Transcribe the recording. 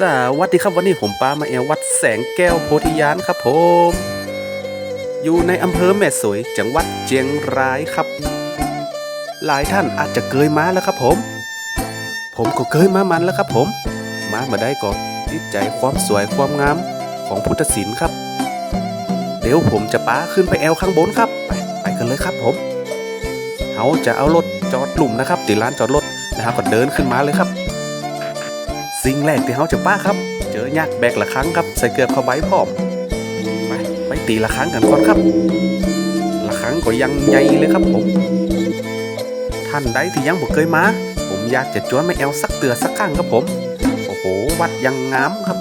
สวัสดีครับวันนี้ผมป้ามาแอววัดแสงแก้วโพธิญาณครับผม อยู่ในอำเภอแม่สวย จังหวัดเชียงรายครับ หลายท่านอาจจะเคยมาแล้วครับผม ผมก็เคยมามันแล้วครับผม มามาได้ก็ติดใจความสวยความงามของพุทธศิลป์ครับ เดี๋ยวผมจะป้าขึ้นไปแอวข้างบนครับ ไปไปกันเลยครับผมเขาจะเอารถจอดหลุมนะครับติดร้านจอดรถนะครับก็เดินขึ้นมาเลยครับ สิ่งแรกที่เขาจะป้าครับ เจอยักแบกละครั้งครับ ใส่เกลือเข้าใบพร้อมไปไปตีละครั้งกันก่อนครับละครั้งก็ยังใหญ่เลยครับผม ท่านใดที่ยังบ่เคยมา ผมอยากจะจวนแม่แอลสักเตือสักครั้งครับผม โอ้โห วัดยังงามครับ